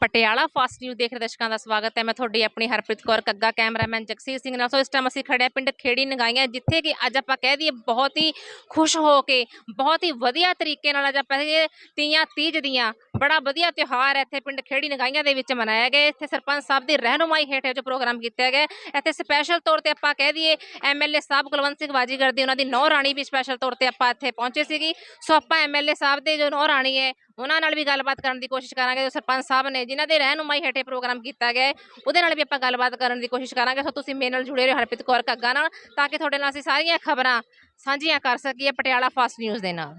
Patiala fast news ਦੇਖ ਰਹੇ ਦਰਸ਼ਕਾਂ ਦਾ ਸਵਾਗਤ ਹੈ। ਮੈਂ ਤੁਹਾਡੀ ਆਪਣੀ ਹਰਪ੍ਰੀਤ ਕੌਰ, ਕੱਗਾ ਕੈਮਰਾਮੈਨ ਜਗਸੀਰ ਸਿੰਘ ਨਾਲ। ਸੋ ਇਸ ਟਾਈਮ ਅਸੀਂ ਖੜੇ ਪਿੰਡ ਖੇੜੀ ਨਗਾਈਆਂ, ਜਿੱਥੇ ਕਿ ਅੱਜ ਆਪਾਂ ਕਹਿ ਦਈਏ ਬਹੁਤ ਹੀ ਖੁਸ਼ ਹੋ ਕੇ, ਬਹੁਤ ਹੀ ਵਧੀਆ ਤਰੀਕੇ ਨਾਲ ਅੱਜ ਆਪਾਂ ਇਹ ਤੀਆਂ ਤੀਜ ਦੀਆਂ ਬੜਾ ਵਧੀਆ ਤਿਉਹਾਰ ਇੱਥੇ ਪਿੰਡ ਖੇੜੀ ਨਗਾਈਆਂ ਦੇ ਵਿੱਚ ਮਨਾਇਆ ਗਿਆ। ਇੱਥੇ ਸਰਪੰਚ ਸਾਹਿਬ ਦੀ ਰਹਿਨੁਮਾਈ ਹੇਠ ਜੋ ਪ੍ਰੋਗਰਾਮ ਕੀਤਾ ਗਿਆ। ਇੱਥੇ ਸਪੈਸ਼ਲ ਤੌਰ ਤੇ ਆਪਾਂ ਕਹਿ ਦਈਏ ਐਮਐਲਏ ਸਾਹਿਬ ਕੁਲਵੰਤ ਸਿੰਘ ਬਾਜੀਗਰ ਦੀ ਉਹਨਾਂ ਦੀ ਨੌ ਰਾਣੀ ਵੀ ਸਪੈਸ਼ਲ ਤੌਰ ਤੇ ਆਪਾਂ ਇੱਥੇ ਪਹੁੰਚੇ ਸੀਗੀ। ਸੋ ਆਪਾਂ ਐਮਐਲਏ ਸਾਹਿਬ ਦੇ ਜੋ ਨੌ ਰਾਣੀ ਹੈ, ਉਹਨਾਂ ਨਾਲ ਵੀ ਗੱਲਬਾਤ ਕਰਨ ਦੀ ਕੋਸ਼ਿਸ਼ ਕਰਾਂਗੇ। ਜੋ ਸਰਪੰਚ ਸਾਹਿਬ ਨੇ ਜਿਨ੍ਹਾਂ ਦੇ ਰਹਿਨੁਮਾਈ ਹੇਠੇ ਪ੍ਰੋਗਰਾਮ ਕੀਤਾ ਗਿਆ ਉਹਦੇ ਨਾਲ ਵੀ ਆਪਾਂ ਗੱਲਬਾਤ ਕਰਨ ਦੀ ਕੋਸ਼ਿਸ਼ ਕਰਾਂਗੇ। ਸੋ ਤੁਸੀਂ ਮੇਰੇ ਨਾਲ ਜੁੜੇ ਰਹੋ ਹਰਪ੍ਰੀਤ ਕੌਰ ਕੱਗਾ ਨਾਲ, ਤਾਂ ਕਿ ਤੁਹਾਡੇ ਨਾਲ ਅਸੀਂ ਸਾਰੀਆਂ ਖਬਰਾਂ ਸਾਂਝੀਆਂ ਕਰ ਸਕੀਏ ਪਟਿਆਲਾ ਫਾਸਟ ਨਿਊਜ਼ ਦੇ ਨਾਲ।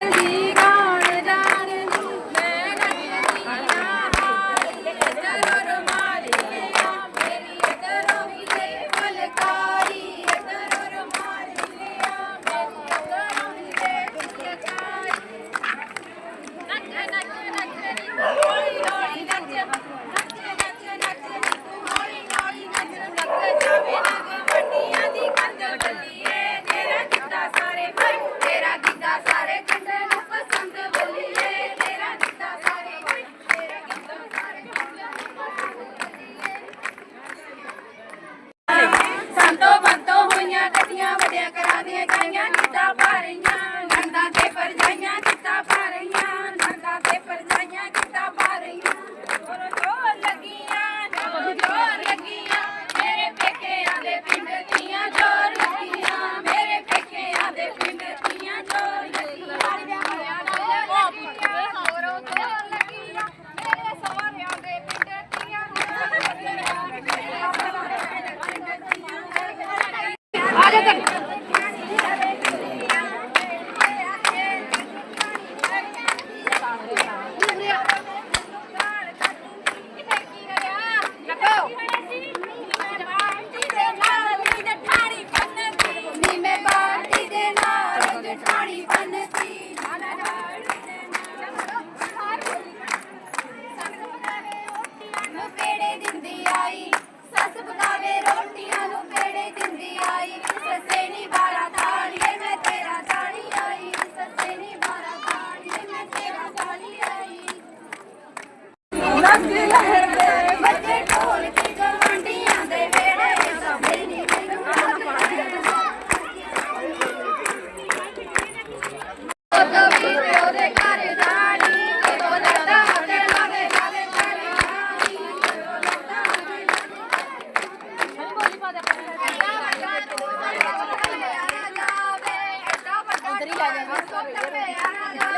ਜੀ ਗਾਣ ਜਾਣ ਪੇੜੇ ਦਿੰਦੀ ਆਈ ਸੱਸ ਪਕਾਵੇ 啊！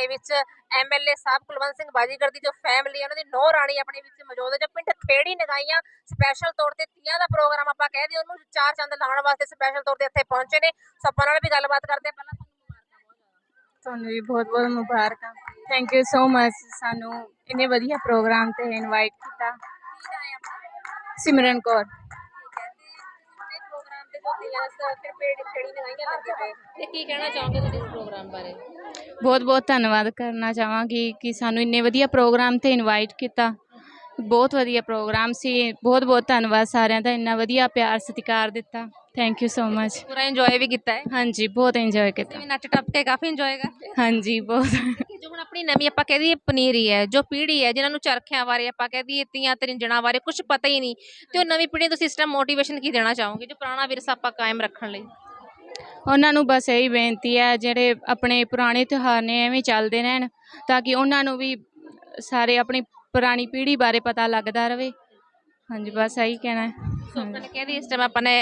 ਆਪਣੇ ਵਿੱਚ ਐਮਐਲਏ ਸਾਹਿਬ ਕੁਲਵੰਤ ਸਿੰਘ ਬਾਜੀਗਰ ਦੀ ਜੋ ਫੈਮਿਲੀ ਹੈ ਉਹਨਾਂ ਦੀ ਨੌ ਰਾਣੀ ਆਪਣੇ ਵਿੱਚ ਮੌਜੂਦ ਹੈ ਜੋ ਪਿੰਡ ਖੇੜੀ ਨਗਾਈਆਂ ਸਪੈਸ਼ਲ ਤੌਰ ਤੇ ਤੀਆਂ ਦਾ ਪ੍ਰੋਗਰਾਮ ਆਪਾਂ ਕਹਿ ਦਈਏ ਉਹਨੂੰ ਚਾਰ ਚੰਦ ਲਾਉਣ ਵਾਸਤੇ ਸਪੈਸ਼ਲ ਤੌਰ ਤੇ ਇੱਥੇ ਪਹੁੰਚੇ ਨੇ। ਸੋ ਆਪਾਂ ਨਾਲ ਵੀ ਗੱਲਬਾਤ ਕਰਦੇ ਪਹਿਲਾਂ ਤੁਹਾਨੂੰ ਮੁਬਾਰਕਾਂ ਬਹੁਤ ਜ਼ਿਆਦਾ। ਤੁਹਾਨੂੰ ਵੀ ਬਹੁਤ ਬਹੁਤ ਮੁਬਾਰਕਾਂ। ਥੈਂਕ ਯੂ ਸੋ ਮਚ ਸਾਨੂੰ ਇੰਨੇ ਵਧੀਆ ਪ੍ਰੋਗਰਾਮ ਤੇ ਇਨਵਾਈਟ ਕੀਤਾ। ਸਿਮਰਨ ਕੌਰ। ਠੀਕ ਹੈ ਤੇ ਇਹ ਪ੍ਰੋਗਰਾਮ ਤੇ ਜੋ ਤੀਆਂ ਦਾ ਫਿਰ ਪੇੜ ਖੇੜੀ ਨਗਾਈਆਂ ਲੱਗੇ ਪਏ ਤੇ ਕੀ ਕਹਿਣਾ ਚਾਹੋਗੇ ਤੁਸੀਂ ਇਸ ਪ੍ਰੋਗਰਾਮ ਬਾਰੇ? ਬਹੁਤ ਬਹੁਤ ਧੰਨਵਾਦ ਕਰਨਾ ਚਾਹਾਂਗੀ ਕਿ ਸਾਨੂੰ ਇੰਨੇ ਵਧੀਆ ਪ੍ਰੋਗਰਾਮ ਤੇ ਇਨਵਾਈਟ ਕੀਤਾ। ਬਹੁਤ ਵਧੀਆ ਪ੍ਰੋਗਰਾਮ ਸੀ। ਬਹੁਤ ਬਹੁਤ ਧੰਨਵਾਦ ਸਾਰਿਆਂ ਦਾ ਇੰਨਾ ਵਧੀਆ ਪਿਆਰ ਸਤਿਕਾਰ ਦਿੱਤਾ। ਥੈਂਕ ਯੂ ਸੋ ਮਚ ਪੂਰਾ ਇੰਜੋਏ ਵੀ ਕੀਤਾ ਹੈ। ਹਾਂਜੀ ਬਹੁਤ ਇੰਜੋਏ ਕੀਤਾ। ਤੁਸੀਂ ਨੱਚ ਟੱਪ ਕੇ ਕਾਫੀ ਇੰਜੋਏ ਕਰਦੇ ਹਾਂਜੀ ਬਹੁਤ। ਜੋ ਹੁਣ ਆਪਣੀ ਨਵੀਂ ਆਪਾਂ ਕਹਿ ਦਈਏ ਪਨੀਰੀ ਹੈ ਜੋ ਪੀੜ੍ਹੀ ਹੈ ਜਿਨ੍ਹਾਂ ਨੂੰ ਚਰਖਿਆਂ ਬਾਰੇ ਆਪਾਂ ਕਹਿ ਦਈਏ ਤੀਆਂ ਤਰਿੰਜਣਾ ਬਾਰੇ ਕੁਝ ਪਤਾ ਹੀ ਨਹੀਂ ਤੇ ਉਹ ਨਵੀਂ ਪੀੜ੍ਹੀ ਨੂੰ ਤੁਸੀਂ ਇਸ ਟਾਈਮ ਮੋਟੀਵੇਸ਼ਨ ਕੀ ਦੇਣਾ ਚਾਹੋਗੇ? ਜੋ ਪੁਰਾਣਾ ਵਿਰਸਾ ਆਪਾਂ ਕਾਇਮ ਰੱਖਣ ਲਈ। ਉਹਨਾਂ ਨੂੰ ਬਸ ਇਹੀ ਬੇਨਤੀ ਹੈ, ਜਿਹੜੇ ਆਪਣੇ ਪੁਰਾਣੇ ਤਿਉਹਾਰ ਨੇ ਐਵੇਂ ਚੱਲਦੇ ਰਹਿਣ, ਤਾਂ ਕਿ ਉਹਨਾਂ ਨੂੰ ਵੀ ਸਾਰੇ ਆਪਣੀ ਪੁਰਾਣੀ ਪੀੜ੍ਹੀ ਬਾਰੇ ਪਤਾ ਲੱਗਦਾ ਰਵੇ ਹਾਂਜੀ, ਬਸ ਇਹੀ ਕਹਿਣਾ ਹੈ। ਸੋ ਉਹਨਾਂ ਨੇ ਕਹਿ ਦਈਏ ਇਸ ਟਾਈਮ ਆਪਾਂ ਨੇ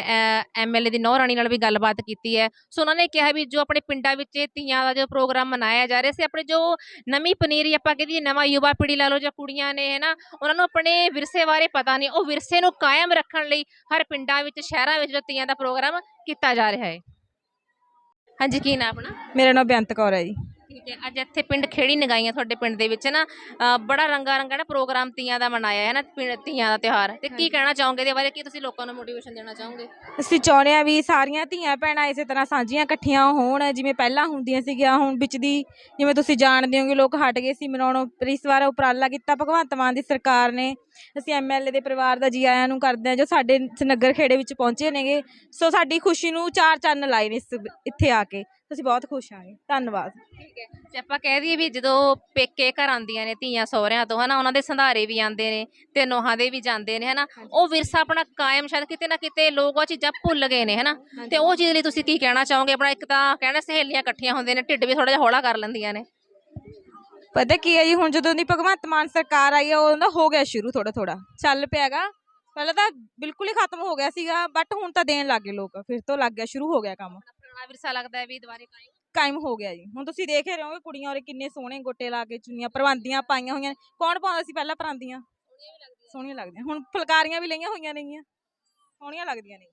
ਐਮਐਲਏ ਦੀ ਨੌ ਰਾਣੀ ਨਾਲ ਵੀ ਗੱਲਬਾਤ ਕੀਤੀ ਹੈ। ਸੋ ਉਹਨਾਂ ਨੇ ਕਿਹਾ ਵੀ ਜੋ ਆਪਣੇ ਪਿੰਡਾਂ ਵਿੱਚ ਇਹ ਤੀਆਂ ਦਾ ਜੋ ਪ੍ਰੋਗਰਾਮ ਮਨਾਇਆ ਜਾ ਰਿਹਾ ਸੀ, ਆਪਣੇ ਜੋ ਨਵੀਂ ਪਨੀਰੀ ਆਪਾਂ ਕਹਿ ਦਈਏ ਨਵਾਂ ਯੁਵਾ ਪੀੜ੍ਹੀ ਲਾ ਲਓ ਜਾਂ ਕੁੜੀਆਂ ਨੇ ਹੈ ਨਾ ਉਹਨਾਂ ਨੂੰ ਆਪਣੇ ਵਿਰਸੇ ਬਾਰੇ ਪਤਾ ਨਹੀਂ। ਉਹ ਵਿਰਸੇ ਨੂੰ ਕਾਇਮ ਰੱਖਣ ਲਈ ਹਰ ਪਿੰਡਾਂ ਵਿੱਚ, ਸ਼ਹਿਰਾਂ ਵਿੱਚ ਜੋ ਤੀਆਂ ਦਾ ਪ੍ਰੋਗਰਾਮ ਕੀਤਾ ਜਾ ਰਿਹਾ ਹੈ। ਹਾਂਜੀ ਕੀ ਨਾਮ ਆਪਣਾ? ਮੇਰਾ ਨਾਮ ਬੇਅੰਤ ਕੌਰ ਹੈ ਜੀ। ਠੀਕ ਹੈ। ਅੱਜ ਇੱਥੇ ਪਿੰਡ ਖੇੜੀ ਨਗਾਈਆਂ ਤੁਹਾਡੇ ਪਿੰਡ ਦੇ ਵਿੱਚ ਨਾ ਅ, ਬੜਾ ਰੰਗਾ ਰੰਗਾ ਨਾ ਪ੍ਰੋਗਰਾਮ ਤੀਆਂ ਦਾ ਮਨਾਇਆ ਹੈ ਨਾ ਪਿੰਡ- ਤੀਆਂ ਦਾ ਤਿਉਹਾਰ। ਤੇ ਕੀ ਕਹਿਣਾ ਚਾਹੋਗੇ ਇਹਦੇ ਬਾਰੇ? ਕੀ ਤੁਸੀਂ ਲੋਕਾਂ ਨੂੰ ਮੋਟੀਵੇਸ਼ਨ ਦੇਣਾ ਚਾਹੋਗੇ? ਅਸੀਂ ਚਾਹੁੰਦੇ ਆ ਵੀ ਸਾਰੀਆਂ ਧੀਆਂ ਭੈਣਾਂ ਇਸੇ ਤਰ੍ਹਾਂ ਸਾਂਝੀਆਂ ਇਕੱਠੀਆਂ ਹੋਣ ਜਿਵੇਂ ਪਹਿਲਾਂ ਹੁੰਦੀਆਂ ਸੀਗੀਆਂ ਹੁਣ ਵਿੱਚ ਦੀ ਜਿਵੇਂ ਤੁਸੀਂ ਜਾਣਦੇ ਹੋਗੇ ਲੋਕ ਹਟ ਗਏ ਸੀ ਮਨਾਉਣੋਂ ਪਰ ਇਸ ਵਾਰ ਉਪਰਾਲਾ ਕੀਤਾ ਭਗਵੰਤ ਮਾਨ ਦੀ ਸਰਕਾਰ ਨੇ। ਅਸੀਂ ਐਮਐਲਏ ਦੇ ਪਰਿਵਾਰ ਦਾ ਜੀ ਆਇਆਂ ਨੂੰ ਕਰਦੇ ਆ ਜੋ ਸਾਡੇ ਇਸ ਨਗਰ ਖੇੜੇ ਵਿੱਚ ਪਹੁੰਚੇ ਨੇਗੇ। ਸੋ ਸਾਡੀ ਖੁਸ਼ੀ ਨੂੰ ਚਾਰ ਚੰਨ ਲਾਏ ਨੇ ਇਸ ਇੱਥੇ ਆ ਕੇ। ਅਸੀਂ ਬਹੁਤ ਖੁਸ਼ ਆਂਗੇ ਧੰਨਵਾਦ। ਠੀਕ ਹੈ। ਤੇ ਆਪਾਂ ਕਹਿ ਦਈਏ ਵੀ ਜਦੋਂ ਪੇਕੇ ਘਰ ਆਉਂਦੀਆਂ ਨੇ ਧੀਆਂ ਸਹੁਰਿਆਂ ਤੋਂ ਹਨਾ ਉਹਨਾਂ ਦੇ ਸੰਧਾਰੇ ਵੀ ਆਉਂਦੇ ਨੇ ਤੇ ਨੋਹਾਂ ਦੇ ਵੀ ਜਾਂਦੇ ਨੇ ਹਨਾ ਉਹ ਵਿਰਸਾ ਆਪਣਾ ਕਾਇਮ ਸ਼ਾਇਦ ਕਿਤੇ ਨਾ ਕਿਤੇ ਲੋਕ ਉਹ ਚੀਜ਼ਾਂ ਭੁੱਲ ਗਏ ਨੇ ਹਨਾ। ਤੇ ਉਹ ਚੀਜ਼ ਲਈ ਤੁਸੀਂ ਕੀ ਕਹਿਣਾ ਚਾਹੋਗੇ? ਆਪਣਾ ਇੱਕ ਤਾਂ ਕਹਿਣਾ ਸਹੇਲੀਆਂ ਇਕੱਠੀਆਂ ਹੁੰਦੀਆਂ ਨੇ ਢਿੱਡ ਵੀ ਥੋੜਾ ਜਿਹਾ ਹੌਲਾ ਕਰ ਲੈਂਦੀਆਂ ਨੇ। ਪਤਾ ਕੀ ਹੈ ਜੀ ਹੁਣ ਜਦੋਂ ਦੀ ਭਗਵੰਤ ਮਾਨ ਸਰਕਾਰ ਆਈ ਹੈ ਉਹਦਾ ਹੋ ਗਿਆ ਸ਼ੁਰੂ ਥੋੜਾ ਥੋੜਾ ਚੱਲ ਪਿਆਗਾ। ਪਹਿਲਾਂ ਤਾਂ ਬਿਲਕੁਲ ਹੀ ਖਤਮ ਹੋ ਗਿਆ ਸੀਗਾ ਬਟ ਹੁਣ ਤਾਂ ਦੇਣ ਲੱਗੇ ਲੋਕ ਫਿਰ ਤੋਂ ਲੱਗ ਗਿਆ ਸ਼ੁਰੂ ਹੋ ਗਿਆ ਕੰਮ। ਪੁਰਾਣਾ ਵਿਰਸਾ ਲੱਗਦਾ ਹੈ ਵੀ ਦੁਬਾਰੇ ਕਾਇਮ ਕਾਇਮ ਹੋ ਗਿਆ ਜੀ। ਹੁਣ ਤੁਸੀਂ ਦੇਖ ਹੀ ਰਹੇ ਹੋਗੇ ਕੁੜੀਆਂ ਔਰ ਕਿੰਨੇ ਸੋਹਣੇ ਗੋਟੇ ਲਾ ਕੇ ਚੁੰਨੀਆਂ ਪਰਵਾਂਦੀਆਂ ਪਾਈਆਂ ਹੋਈਆਂ ਨੇ। ਕੌਣ ਪਾਉਂਦਾ ਸੀ ਪਹਿਲਾਂ ਪਰਾਂਦੀਆਂ? ਸੋਹਣੀਆਂ ਲੱਗਦੀਆਂ। ਹੁਣ ਫੁਲਕਾਰੀਆਂ ਵੀ ਲਈਆਂ ਹੋਈਆਂ ਨੇਗੀਆਂ। ਸੋਹਣੀਆਂ ਲੱਗਦੀਆਂ ਨੇ।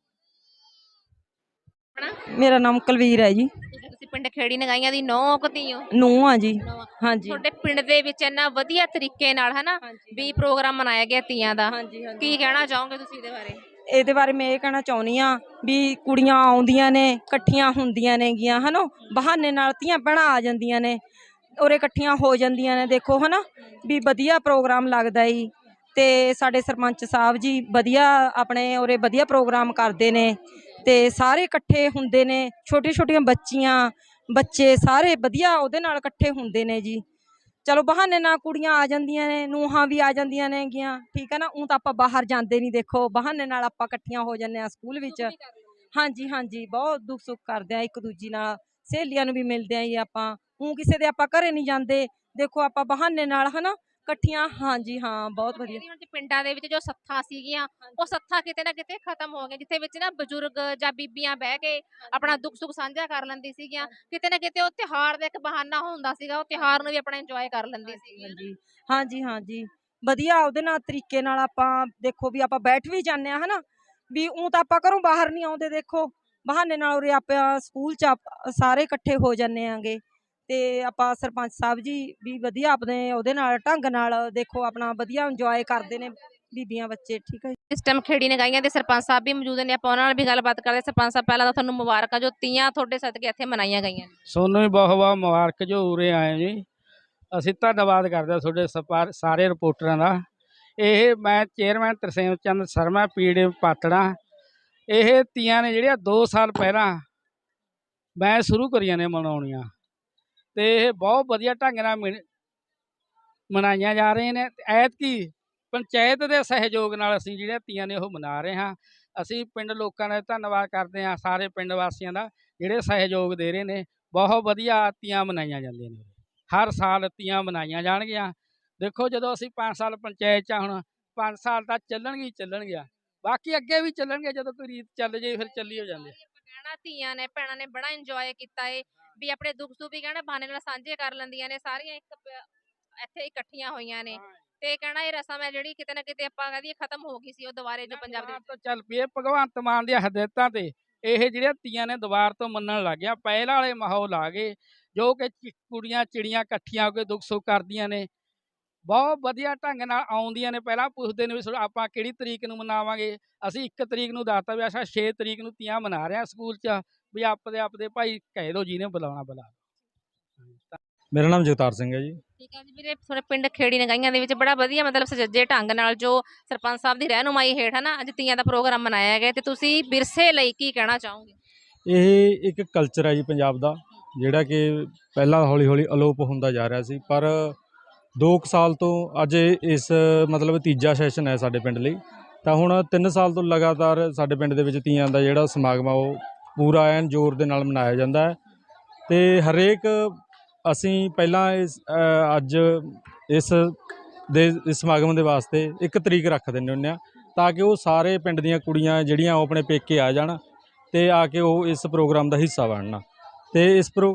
ਮੇਰਾ ਨਾਮ ਕੁਲਵੀਰ ਹੈ ਜੀ। ਤੁਸੀਂ ਪਿੰਡ ਖੇੜੀ ਨਗਾਈਆਂ ਦੀ ਨੌ ਕਤੀਓ ਨੂੰ ਆ ਜੀ। ਹਾਂਜੀ। ਤੁਹਾਡੇ ਪਿੰਡ ਦੇ ਵਿੱਚ ਇੰਨਾ ਵਧੀਆ ਤਰੀਕੇ ਨਾਲ ਹਨਾ ਵੀ ਪ੍ਰੋਗਰਾਮ ਮਨਾਇਆ ਗਿਆ ਤੀਆਂ ਦਾ। ਹਾਂਜੀ। ਕੀ ਕਹਿਣਾ ਚਾਹੋਗੇ ਤੁਸੀਂ ਇਹਦੇ ਬਾਰੇ? ਇਹਦੇ ਬਾਰੇ ਮੈਂ ਇਹ ਕਹਿਣਾ ਚਾਹੁੰਦੀ ਆ ਵੀ ਕੁੜੀਆਂ ਆਉਂਦੀਆਂ ਨੇ, ਇਕੱਠੀਆਂ ਹੁੰਦੀਆਂ ਨੇਗੀਆਂ, ਹਨਾ? ਬਹਾਨੇ ਨਾਲ ਧੀਆਂ ਭੈਣਾਂ ਆ ਜਾਂਦੀਆਂ ਨੇ ਉਰੇ ਇਕੱਠੀਆਂ ਹੋ ਜਾਂਦੀਆਂ ਨੇ। ਦੇਖੋ, ਹਨਾ? ਵੀ ਵਧੀਆ ਪ੍ਰੋਗਰਾਮ ਲੱਗਦਾ ਈ। ਤੇ ਸਾਡੇ ਸਰਪੰਚ ਸਾਹਿਬ ਜੀ ਵਧੀਆ ਆਪਣੇ ਉਰੇ ਵਧੀਆ ਪ੍ਰੋਗਰਾਮ ਕਰਦੇ ਨੇ। ਤੇ ਸਾਰੇ ਇਕੱਠੇ ਹੁੰਦੇ ਨੇ ਛੋਟੀਆਂ ਛੋਟੀਆਂ ਬੱਚੀਆਂ, ਬੱਚੇ ਸਾਰੇ ਵਧੀਆ ਉਹਦੇ ਨਾਲ ਇਕੱਠੇ ਹੁੰਦੇ ਨੇ ਜੀ। ਚਲੋ ਬਹਾਨੇ ਨਾਲ ਕੁੜੀਆਂ ਆ ਜਾਂਦੀਆਂ ਨੇ ਨੂੰਹਾਂ ਵੀ ਆ ਜਾਂਦੀਆਂ ਨੇਗੀਆਂ ਠੀਕ ਹੈ ਨਾ? ਉਹ ਤਾਂ ਆਪਾਂ ਬਾਹਰ ਜਾਂਦੇ ਨਹੀਂ ਦੇਖੋ ਬਹਾਨੇ ਨਾਲ ਆਪਾਂ ਇਕੱਠੀਆਂ ਹੋ ਜਾਂਦੇ ਆ ਸਕੂਲ ਵਿੱਚ। ਹਾਂਜੀ ਹਾਂਜੀ ਬਹੁਤ ਦੁੱਖ ਸੁੱਖ ਕਰਦੇ ਆ ਇੱਕ ਦੂਜੀ ਨਾਲ ਸਹੇਲੀਆਂ ਨੂੰ ਵੀ ਮਿਲਦੇ ਆ ਜੀ ਆਪਾਂ। ਉਹ ਕਿਸੇ ਦੇ ਆਪਾਂ ਘਰੇ ਨਹੀਂ ਜਾਂਦੇ ਦੇਖੋ ਆਪਾਂ ਬਹਾਨੇ ਨਾਲ ਹਨਾ? ਇਕੱਠੀਆਂ ਹਾਂਜੀ ਹਾਂ ਬਹੁਤ ਵਧੀਆ। ਹੁਣ ਤੇ ਪਿੰਡਾਂ ਦੇ ਵਿੱਚ ਜੋ ਸੱਥਾਂ ਸੀਗੀਆਂ ਉਹ ਸੱਥਾਂ ਕਿਤੇ ਨਾ ਕਿਤੇ ਖਤਮ ਹੋ ਗਈਆਂ ਜਿੱਥੇ ਵਿੱਚ ਨਾ ਬਜ਼ੁਰਗ ਜਾਂ ਬੀਬੀਆਂ ਬਹਿ ਕੇ ਆਪਣਾ ਦੁੱਖ ਸੁੱਖ ਸਾਂਝਾ ਕਰ ਲੈਂਦੀ ਸੀਗੀਆਂ। ਕਿਤੇ ਨਾ ਕਿਤੇ ਉਹ ਤਿਉਹਾਰ ਦਾ ਇੱਕ ਬਹਾਨਾ ਹੁੰਦਾ ਸੀਗਾ ਉਹ ਤਿਉਹਾਰ ਨੂੰ ਵੀ ਆਪਣਾ ਇੰਜੋਏ ਕਰ ਲੈਂਦੀ ਸੀ ਹਾਂਜੀ। ਹਾਂਜੀ ਹਾਂਜੀ। ਵਧੀਆ ਉਹਦੇ ਨਾਲ ਤਰੀਕੇ ਨਾਲ ਆਪਾਂ ਦੇਖੋ ਵੀ ਆਪਾਂ ਬੈਠ ਵੀ ਜਾਂਦੇ ਆ ਹਨਾ? ਵੀ ਉਹ ਤਾਂ ਆਪਾਂ ਘਰੋਂ ਬਾਹਰ ਨਹੀਂ ਆਉਂਦੇ ਦੇਖੋ। ਬਹਾਨੇ ਨਾਲ ਉਰੇ ਆਪਾਂ ਸਕੂਲ ਚ ਸਾਰੇ ਇਕੱਠੇ ਹੋ ਜਾਂਦੇ ਆਂਗੇ ਤੇ ਆਪਾਂ ਸਰਪੰਚ ਸਾਹਿਬ ਜੀ ਵੀ ਵਧੀਆ ਆਪਣੇ ਉਹਦੇ ਨਾਲ ਢੰਗ ਨਾਲ ਦੇਖੋ ਆਪਣਾ ਵਧੀਆ ਇੰਜੋਏ ਕਰਦੇ ਨੇ ਬੀਬੀਆਂ ਬੱਚੇ ਠੀਕ ਹੈ ਇਸ ਟਾਈਮ ਖੇੜੀ ਨਗਾਈਆਂ ਦੇ ਸਰਪੰਚ ਸਾਹਿਬ ਵੀ ਮੌਜੂਦ ਨੇ ਆਪਾਂ ਉਹਨਾਂ ਨਾਲ ਵੀ ਗੱਲਬਾਤ ਕਰਦੇ ਸਰਪੰਚ ਸਾਹਿਬ ਪਹਿਲਾਂ ਤਾਂ ਤੁਹਾਨੂੰ ਮੁਬਾਰਕਾਂ ਜੋ ਤੀਆਂ ਤੁਹਾਡੇ ਸਦਕੇ ਇੱਥੇ ਮਨਾਈਆਂ ਗਈਆਂ ਨੇ। ਸੋਨੂੰ ਵੀ ਬਹੁਤ ਬਹੁਤ ਮੁਬਾਰਕ ਜੋ ਉਰੇ ਆਏ ਜੀ। ਅਸੀਂ ਧੰਨਵਾਦ ਕਰਦੇ ਹਾਂ ਤੁਹਾਡੇ ਸਪਾ- ਸਾਰੇ ਰਿਪੋਰਟਰਾਂ ਦਾ। ਇਹ ਮੈਂ ਚੇਅਰਮੈਨ ਤਰਸੇਮ ਚੰਦ ਸ਼ਰਮਾ ਪੀੜੇ ਪਾਤੜਾ। ਇਹ ਤੀਆਂ ਨੇ ਜਿਹੜੀਆਂ 2 ਸਾਲ ਪਹਿਲਾਂ ਮੈਂ ਸ਼ੁਰੂ ਕਰੀਆਂ ਨੇ ਮਨਾਉਣੀਆਂ। ਤੇ ਇਹ ਬਹੁਤ ਵਧੀਆ ਢੰਗ ਨਾਲ ਮਿਣ- ਮਨਾਈਆਂ ਜਾ ਰਹੀਆਂ ਨੇ ਐਤਕੀ ਪੰਚਾਇਤ ਦੇ ਸਹਿਯੋਗ ਨਾਲ ਅਸੀਂ ਜਿਹੜੀਆਂ ਤੀਆਂ ਨੇ ਉਹ ਮਨਾ ਰਹੇ ਹਾਂ। ਅਸੀਂ ਪਿੰਡ ਲੋਕਾਂ ਦਾ ਧੰਨਵਾਦ ਕਰਦੇ ਹਾਂ, ਸਾਰੇ ਪਿੰਡ ਵਾਸੀਆਂ ਦਾ, ਜਿਹੜੇ ਸਹਿਯੋਗ ਦੇ ਰਹੇ ਨੇ। ਬਹੁਤ ਵਧੀਆ ਤੀਆਂ ਮਨਾਈਆਂ ਜਾਂਦੀਆਂ ਨੇ। ਹਰ ਸਾਲ ਤੀਆਂ ਮਨਾਈਆਂ ਜਾਣਗੀਆਂ। ਦੇਖੋ ਜਦੋਂ ਅਸੀਂ 5 ਸਾਲ ਪੰਚਾਇਤ ਚ ਹੁਣ 5 ਸਾਲ ਤਾਂ ਚੱਲਣਗੇ ਹੀ ਚੱਲਣਗੀਆਂ ਬਾਕੀ ਅੱਗੇ ਵੀ ਚੱਲਣਗੇ ਜਦੋਂ ਕੋਈ ਰੀਤ ਚੱਲ ਜੇ ਫਿਰ ਚੱਲੀ ਹੋ ਜਾਂਦੇ ਕਹਿਣਾ ਧੀਆਂ ਨੇ, ਭੈਣਾਂ ਨੇ ਬੜਾ ਇੰਜੋਏ ਕੀਤਾ ਏ। ਵੀ ਆਪਣੇ ਦੁੱਖ ਸੁੱਖ ਵੀ ਕਹਿਣਾ ਬਹਾਨੇ ਨਾਲ ਸਾਂਝੇ ਕਰ ਲੈਂਦੀਆਂ ਨੇ ਸਾਰੀਆਂ ਇੱਕ ਪ- ਇੱਥੇ ਇਕੱਠੀਆਂ ਹੋਈਆਂ ਨੇ। ਤੇ ਕਹਿਣਾ ਇਹ ਰਸਮ ਹੈ ਜਿਹੜੀ ਕਿਤੇ ਨਾ ਕਿਤੇ ਆਪਾਂ ਕਹਦੀਏ ਖਤਮ ਹੋ ਗਈ ਸੀ ਉਹ ਦੁਬਾਰੇ ਜੋ ਪੰਜਾਬ ਦੇ ਵਿੱਚ ਤਾਂ ਚੱਲ ਪਈ ਇਹ ਭਗਵੰਤ ਮਾਨ ਦੀਆਂ ਹਦਾਇਤਾਂ ਤੇ ਇਹ ਜਿਹੜੀਆਂ ਤੀਆਂ ਨੇ ਦੁਬਾਰ ਤੋਂ ਮੰਨਣ ਲੱਗ ਗਿਆ ਪਹਿਲਾਂ ਵਾਲੇ ਮਾਹੌਲ ਆ ਗਏ ਜੋ ਕਿ ਚਿ- ਕੁੜੀਆਂ ਚਿੜੀਆਂ ਇਕੱਠੀਆਂ ਹੋ ਕੇ ਦੁੱਖ ਸੁੱਖ ਕਰਦੀਆਂ ਨੇ ਬਹੁਤ ਵਧੀਆ ਢੰਗ ਨਾਲ ਆਉਂਦੀਆਂ ਨੇ ਪਹਿਲਾਂ ਪੁੱਛਦੇ ਨੇ ਵੀ ਸੋ ਆਪਾਂ ਕਿਹੜੀ ਤਰੀਕ ਨੂੰ ਮਨਾਵਾਂਗੇ ਅਸੀਂ ਇੱਕ ਤਰੀਕ ਨੂੰ ਦੱਸਤਾ ਵੀ ਅਸਾਂ 6 ਤਰੀਕ ਨੂੰ ਤੀਆਂ ਮਨਾ ਰਹੇ ਹਾਂ ਸਕੂਲ 'ਚ ਵੀ ਆਪਦੇ ਆਪਦੇ ਭਾਈ ਕਹਿ ਦਿਓ ਜਿਹਨੇ ਬੁਲਾਉਣਾ ਬੁਲਾ ਲਓ। ਮੇਰਾ ਨਾਮ ਜਗਤਾਰ ਸਿੰਘ ਹੈ ਜੀ। ਠੀਕ ਹੈ ਜੀ ਵੀਰੇ ਤੁਹਾਡੇ ਪਿੰਡ ਖੇੜੀ ਨਗਾਈਆਂ ਦੇ ਵਿੱਚ ਬੜਾ ਵਧੀਆ ਮਤਲਬ ਸੁਚੱਜੇ ਢੰਗ ਨਾਲ ਜੋ ਸਰਪੰਚ ਸਾਹਿਬ ਦੀ ਰਹਿਨੁਮਾਈ ਹੇਠ ਹੈ ਨਾ ਅੱਜ ਤੀਆਂ ਦਾ ਪ੍ਰੋਗਰਾਮ ਮਨਾਇਆ ਗਿਆ ਤੇ ਤੁਸੀਂ ਵਿਰਸੇ ਲਈ ਕੀ ਕਹਿਣਾ ਚਾਹੋਗੇ? ਇਹ ਇੱਕ ਕਲਚਰ ਹੈ ਜੀ ਪੰਜਾਬ ਦਾ ਜਿਹੜਾ ਕਿ ਪਹਿਲਾਂ ਹੌਲੀ ਹੌਲੀ ਅਲੋਪ ਹੁੰਦਾ ਜਾ ਰਿਹਾ ਸੀ ਪਰ 2 ਸਾਲ ਤੋਂ ਅੱਜ ਇਸ ਮਤਲਬ ਤੀਜਾ ਸੈਸ਼ਨ ਹੈ ਸਾਡੇ ਪਿੰਡ ਲਈ। ਤਾਂ ਹੁਣ 3 ਸਾਲ ਤੋਂ ਲਗਾਤਾਰ ਸਾਡੇ ਪਿੰਡ ਦੇ ਵਿੱਚ ਤੀਆਂ ਦਾ ਜਿਹੜਾ ਸਮਾਗਮ ਆ ਉਹ ਪੂਰਾ ਐਨ ਜ਼ੋਰ ਦੇ ਨਾਲ ਮਨਾਇਆ ਜਾਂਦਾ ਹੈ। ਤੇ ਹਰੇਕ ਅਸੀਂ ਪਹਿਲਾਂ ਇਸ ਅੱਜ ਇਸ ਦੇ, ਇਸ ਸਮਾਗਮ ਦੇ ਵਾਸਤੇ ਇੱਕ ਤਰੀਕ ਰੱਖ ਦਿੰਦੇ ਹੁੰਦੇ ਆ ਤਾਂ ਕਿ ਉਹ ਸਾਰੇ ਪਿੰਡ ਦੀਆਂ ਕੁੜੀਆਂ ਜਿਹੜੀਆਂ ਉਹ ਆਪਣੇ ਪੇਕੇ ਆ ਜਾਣ ਤੇ ਆ ਕੇ ਉਹ ਇਸ ਪ੍ਰੋਗਰਾਮ ਦਾ ਹਿੱਸਾ ਬਣਨ। ਤੇ ਇਸ ਪ੍ਰੋ